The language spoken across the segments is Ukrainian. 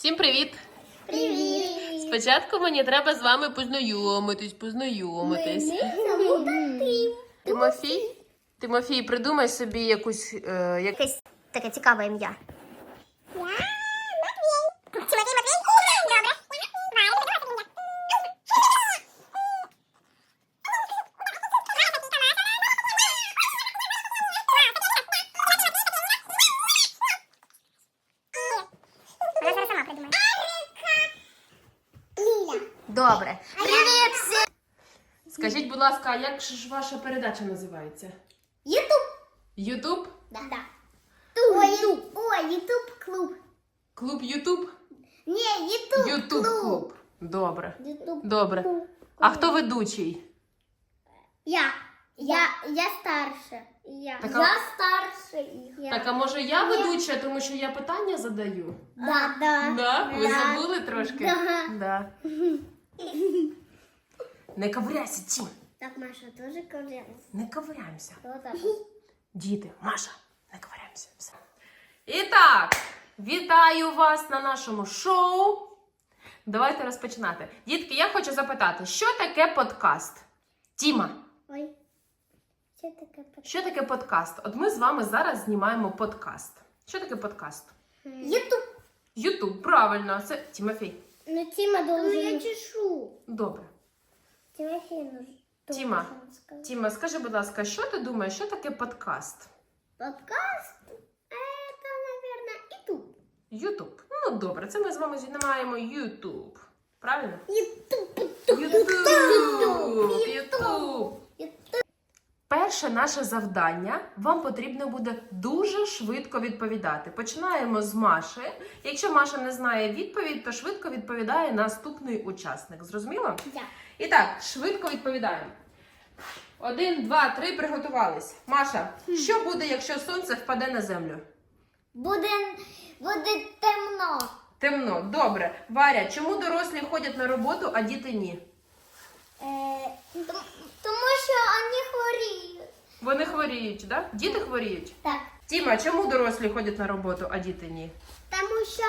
Всім привіт! Привіт! Спочатку мені треба з вами познайомитись, познайомитись. Тимофій? Тимофій, придумай собі якусь. Е, як... Якесь таке цікаве ім'я. Добре. Привіт всім! Скажіть, будь ласка, а як ж ваша передача називається? Ютуб. Ютуб? Да. ой, Ютуб клуб. Клуб Ютуб? Не, Ютуб Ютуб клуб. Добре. Ютуб. Добре. А хто ведучий? Я. Я, я старше. Я. Так, а- Я старше їх. Я. Так, а може я ведуча, тому що я питання задаю? Да, да. Да? Ви Да. забули трошки? Да. Не ковыряйся, Тім. Так, Маша, тоже ковырялась. Не. Вот так. Діти, Маша, не ковиряємося. Все. І так, вітаю вас на нашому шоу. Давайте розпочинати. Дітки, я хочу запитати, що таке подкаст? Тіма, Ой. Що таке под- що таке подкаст? От ми з вами зараз знімаємо подкаст. Що таке подкаст? Ютуб. Ютуб, правильно, це Тімофій. Ну, Тіма, должен... Ну, я чешу. Добре. Должен сказать. Тіма, скажи, будь ласка, що ти думаєш, що таке подкаст? Подкаст? Это, наверное, Ютуб. Ютуб. Ну добре, це ми з вами знімаємо Ютуб. Правильно? Ютуб. Ютуб. Ютуб. Перше наше завдання вам потрібно буде дуже швидко відповідати. Починаємо з Маші. Якщо Маша не знає відповідь, то швидко відповідає наступний учасник. Зрозуміло? Да. І так, швидко відповідаємо. Один, два, три, приготувались. Маша, що буде, якщо сонце впаде на землю? Буде, буде темно. Темно, добре. Варя, чому дорослі ходять на роботу, а діти ні? Е, том- тому що вони хворіють. Вони хворіють, да? Діти хворіють. Так. Тіма, чому дорослі ходять на роботу, а діти ні? Тому що,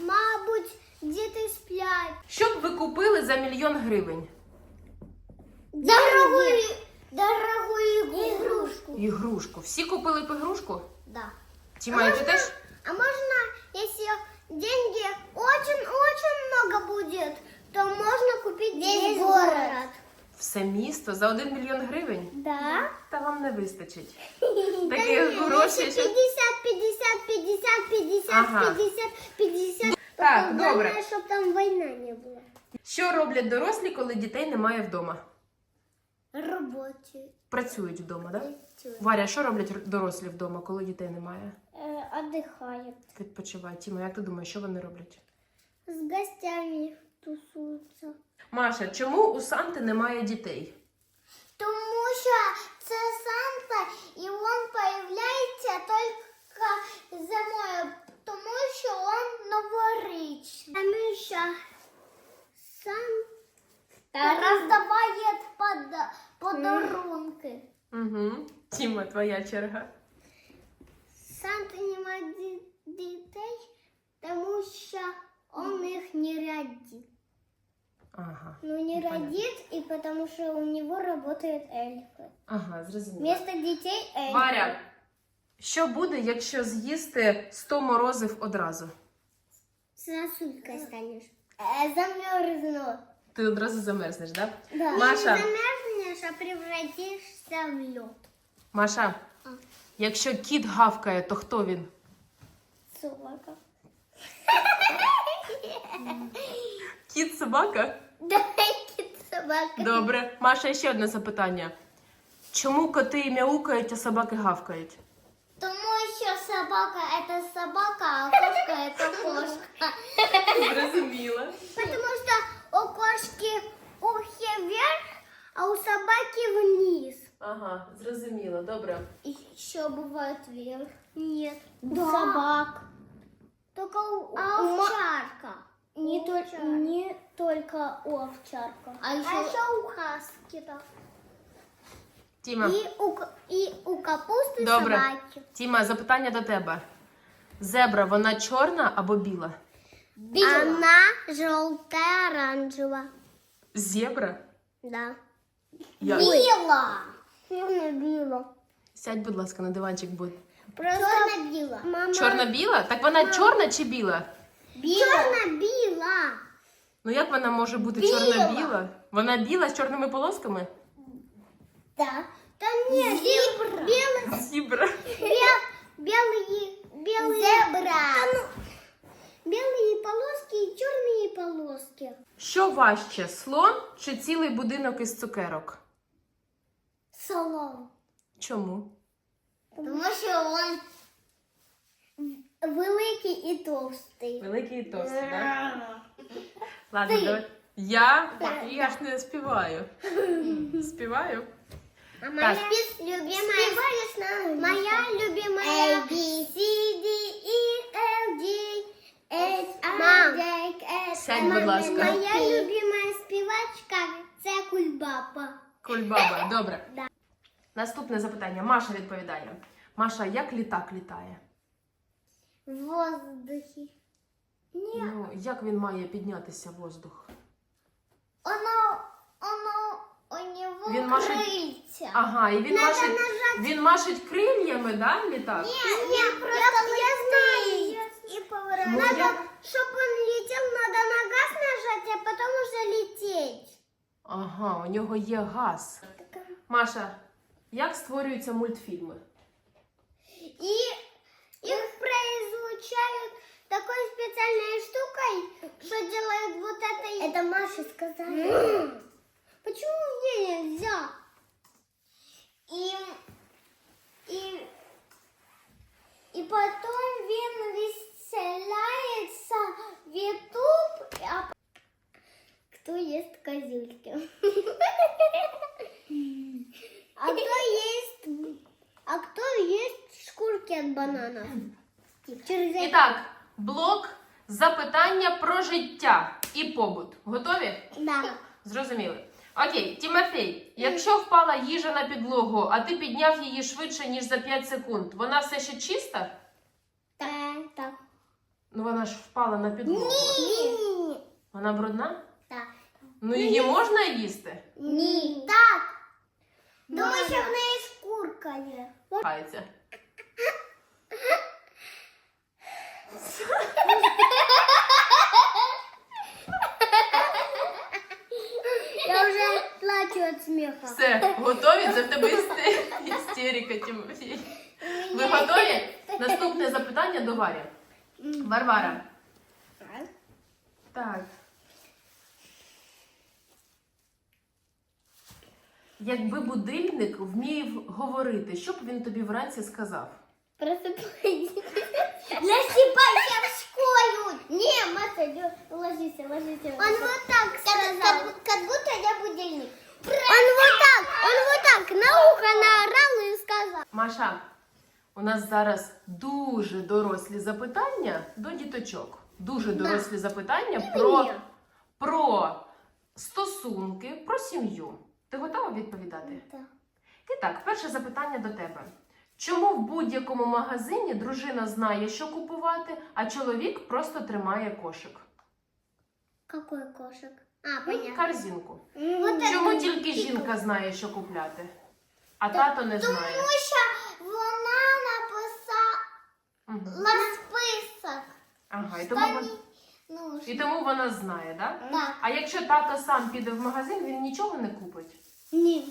мабуть, діти сплять. Що б ви купили за мільйон гривень? Дорогую, дорогую игрушку. Ігрушку. Всі купили б ігрушку? Да. Тіма, і ти теж? А можно, если деньги очень-очень много будет, то можно купить весь, город. Все місто за один мільйон гривень? Да. Та вам не вистачить. Да Такі нет, гроші. если що- 50, 50, 50, 50, Ага. 50, 50. Так, Главное, добре. чтобы там война не была. Що роблять дорослі, коли дітей немає вдома? Работают. Працюють вдома, так? Да? Варя, що роблять р- дорослі вдома, коли дітей немає? Э, отдыхают. Відпочивають. Тіма, як ти думаєш, що вони роблять? С гостями тусуются. Маша, чому у Санти немає дітей? Тому що це Санта, і він появляється тільки зимою, тому що він новорічний. Тому що Санта роздаває пода- подарунки. Угу. Тіма, твоя черга. Санта немає ді- дітей, тому що він їх не родить. Ага. Ну, не Понятно. родит, и потому что у него работают эльфы. Ага, зрозуміло. Вместо детей эльфы. Варя, що буде, якщо з'їсти 100 морозив одразу? Сосулькой станешь. Э, замерзну. Ти одразу замерзнеш, так? Да? Да. Маша. Не замерзнешь, а превратишься в лед. Маша, А. якщо кіт гавкає, то хто він? Собака. Кіт собака? Да, кит собака. Добре. Маша, ще одне запитання. Чому коти мяукають, а собаки гавкають? Тому що собака это собака, а кошка это кошка. Зрозуміла. Потому что у кошки ухи вверх, а у собаки вниз. Ага, зрозуміло, добре. Еще бывает вверх. Нет. У собак. Только у, а овчарка. Не, только не только у овчарка. А еще, у хаски. Да. Тіма, И, у, и у капусты Добре. собаки. Тіма, запитання до тебе. Зебра, вона чорна або біла? Она желтая, оранжевая. Зебра? Да. Я... Біла. Чорно-біла. Сядь, будь ласка, на диванчик будь. Чорно-біла. Мама. Чорно-біла? Так вона чорна чи біла? Біла. Чорно-біла. Ну як вона може бути Біла. чорно-біла? Вона біла з чорними полосками? Да. Та ні, зебра. Білий. Зібра. Белые, белые. Зебра. белые полоски и черные полоски. Що важче, слон чи цілий будинок із цукерок? Солом. Чому? Тому що він великий і товстий. Великий і товстий, так? Ладно, давай. Я? Я ж не співаю. Співаю? А моя любимая, моя любимая A, B, C, D, E, F, G, H, I, J, K, Сядь, будь ласка. Моя любимая співачка це Кульбаба. Кульбаба, добре. Да. Наступне запитання. Маша відповідає. Маша, як літак літає? В воздухе. Ні, Ну, як він має піднятися в воздух? оно, оно, у него Він машить- крильця. Ага, і він Надо машить, нажать. він машить крильями, да, літак? Я, просто я, знаю. И поворот. Ну, надо, я- чтобы он летел, надо на газ нажать, а потом уже лететь. Ага, у нього є газ. Маша, як створюються мультфільми? И произвучают такой специальной штукой, что делают вот это. Это Маша сказала. Почему мне нельзя? И, и, и потом він веселяется в YouTube. А кто ест козюльки? А кто ест, а кто ест шкурки от бананов? Через І так, блок запитання про життя і побут. Готові? Да. Зрозуміли. Окей, Тімофій, якщо впала їжа на підлогу, а ти підняв її швидше, ніж за 5 секунд, вона все ще чиста? Так. Так. Ну вона ж впала на підлогу. Ні. Вона брудна? Так. Ну її можна їсти? Ні. Так. Тому що в неї шкурка є. Сміху. Все, готові? Це в тебе істе- істерика, Тимофій. Ви готові? Наступне запитання до Варі. Варвара. Так. Якби будильник вмів говорити, що б він тобі вранці сказав? Просыпайся. Насыпайся в школу. Не, Маша, ложись, ложись. Он вот так сказал. Как будто я будильник. Он вот так, он вот так на ухо наорал и сказал. Маша, у нас зараз дуже дорослі запитання до діточок. Дуже дорослі запитання І про, мені. про стосунки, про сім'ю. Ти готова відповідати? І так, перше запитання до тебе. Чому в будь-якому магазині дружина знає, що купувати, а чоловік просто тримає кошик? Какой кошек? А, Ну, понятно. Корзинку. Вот Чому это тільки тільки- жінка знає, що купляти, а тато не знає? Тому що вона написала Мгм. список. Ага, і тому, вон- Ну, і тому вона знає. Да? так. А якщо тато сам піде в магазин, він нічого не купить? Ні.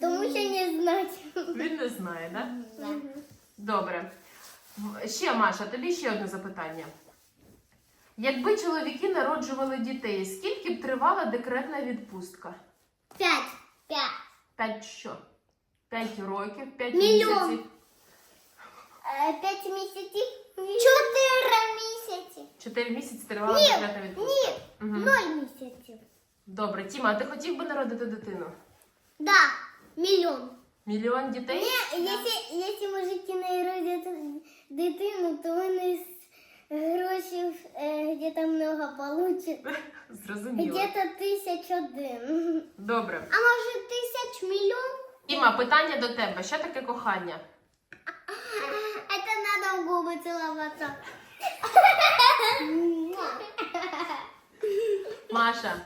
Тому що не знати. Він не знає, так? Да? Добре. В- Ще, Маша, тобі ще одне запитання. Якби чоловіки народжували дітей, скільки б тривала декретна відпустка? П'ять. П'ять. П'ять що? П'ять років, п'ять Мільйон. місяців. Е, П'ять місяців. Чотири місяці. Чотири місяці тривала Ні, декретна відпустка. Ні, Мгм. ноль місяців. Добре, Тіма, а ти хотів би народити дитину? Да, мільйон. Мільйон дітей? Ні, якщо, якщо мужики не родять дитину, то вони грошей е, где-то много получат. Зрозуміло. Где-то тисяч один. Добре. А може тисяч мільйон? Тіма, питання до тебе. Що таке кохання? Это надо в губы целоваться. Маша,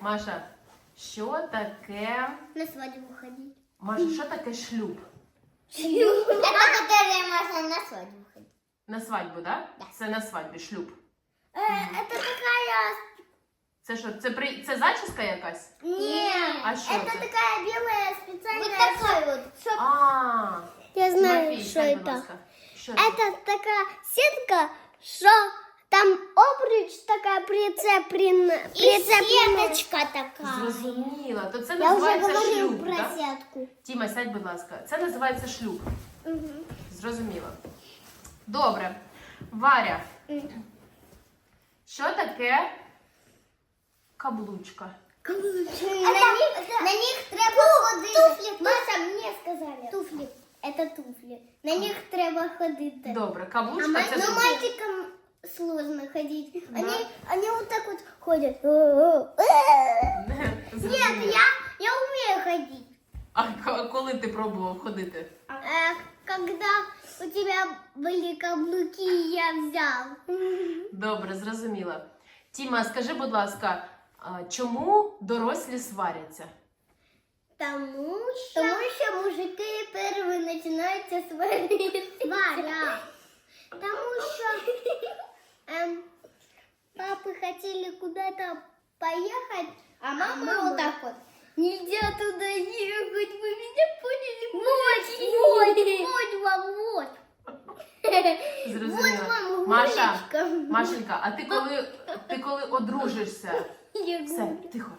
Маша, що таке? На свадьбу ходить. Маша, що таке шлюб? Это которая можно на свадьбу ходить. На свадьбу, да? Да. Це на свадьбі шлюб. Это такая... Це що? Це при це зачіска якась? Нет, А что это это? такая белая специальная... Вот такой вот. А, Я Тимофій, сядь, будь ласка. Що це? Это такая сетка, что там обруч такая прицеплена. И сеточка такая. Зрозуміла. То це Я уже називається говорил шлюб, про так? сетку. Тіма, сядь, будь ласка. Це називається шлюб. Зрозуміло. Добре. Варя, що таке каблучка? На, них, на них треба ходити. Туфлі, Маша, мені сказали. Туфлі. Это туфли. На них треба ходити. Добре, А каблучка май- це но туфлі. мальчикам сложно ходить. Да. Они, они вот так вот ходят. Нет, Зрозуміло. я, я умею ходить. А к- коли ти пробував ходити? Э, когда у тебя были каблуки, я взял. Добре, зрозуміла. Тіма, скажи, будь ласка, а чому дорослі сваряться? Тому що, Тому що мужики перші починаються сварити. Сваря. Тому що ем, папы хотели куда-то поехать, а мама, вот так вот. Нельзя туда ехать, вы меня поняли? Вот, вот, вот вам, вот. Вот вам Маша, гулечка. Машенька, а ти коли ти коли одружишся? Я Все, говорю. тихо.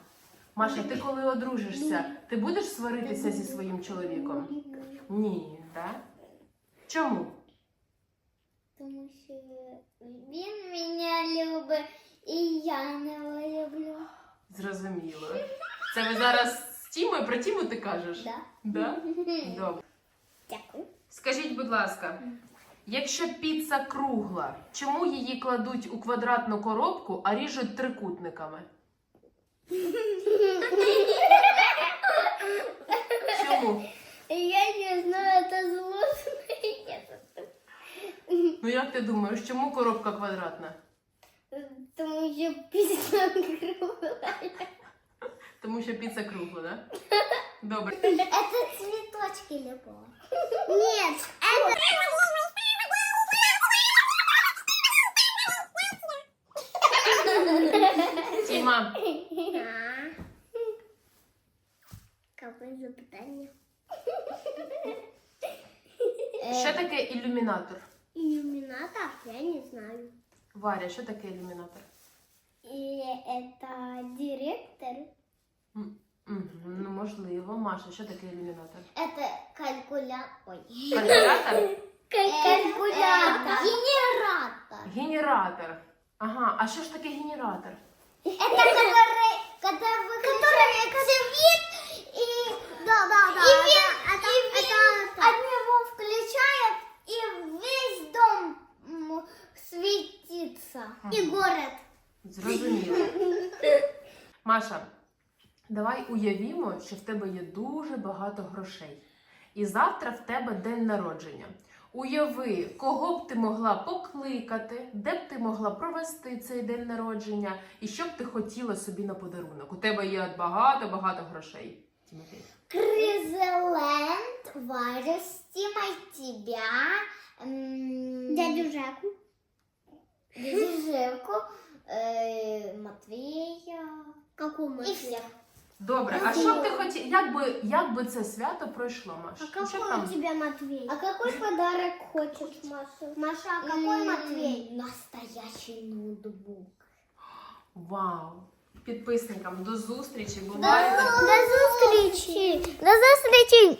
Маша, ти коли одружишся, ти будеш сваритися зі своїм чоловіком? Ні, так? Чому? Тому що він мене любить і я його люблю. Зрозуміло. Це ви зараз з Тімою про Тіму ти кажеш? Да. Да? Добре. Дякую. Скажіть, будь ласка, якщо піца кругла, чому її кладуть у квадратну коробку, а ріжуть трикутниками? Чому? Я не знаю, це злосно. Ну як ти думаєш, чому коробка квадратна? Тому що пісня кругла. Тому що піца кругла, да? Добре. Это цветочки любого. Нет, это... Тіма, Какое запитання? що таке ілюмінатор? Иллюминатор? Я не знаю. Варя, що таке ілюмінатор? И это директор? М, мгм, Ну, можливо. Маша, що таке ілюмінатор? Это калькулятор. Ой. Калькулятор? Калькулятор. Генератор. Генератор. Ага, а що ж таке генератор? Это который, когда выключает свет и... Да, да, да. И, вин, и вин от него включает, и весь дом м, светится. И город. Зрозуміло. Маша, давай уявімо, що в тебе є дуже багато грошей. І завтра в тебе день народження. Уяви, кого б ти могла покликати, де б ти могла провести цей день народження, і що б ти хотіла собі на подарунок. У тебе є багато-багато грошей. Тимофій. Кризеленд, Варя, Стимой тебя, дядю Жеку, дядю Жеку, э, Матвея, какого Матвея? Добре, а що б ти хотіла? Як би, як би це свято пройшло, Маш? А Ну, що какой там? у тебя Матвей? А какой подарок хочешь, Маша? Маша, а какой Матвей? Настоящий ноутбук. Вау! Підписникам до зустрічі! Бувайте! До зустрічі! До зустрічі!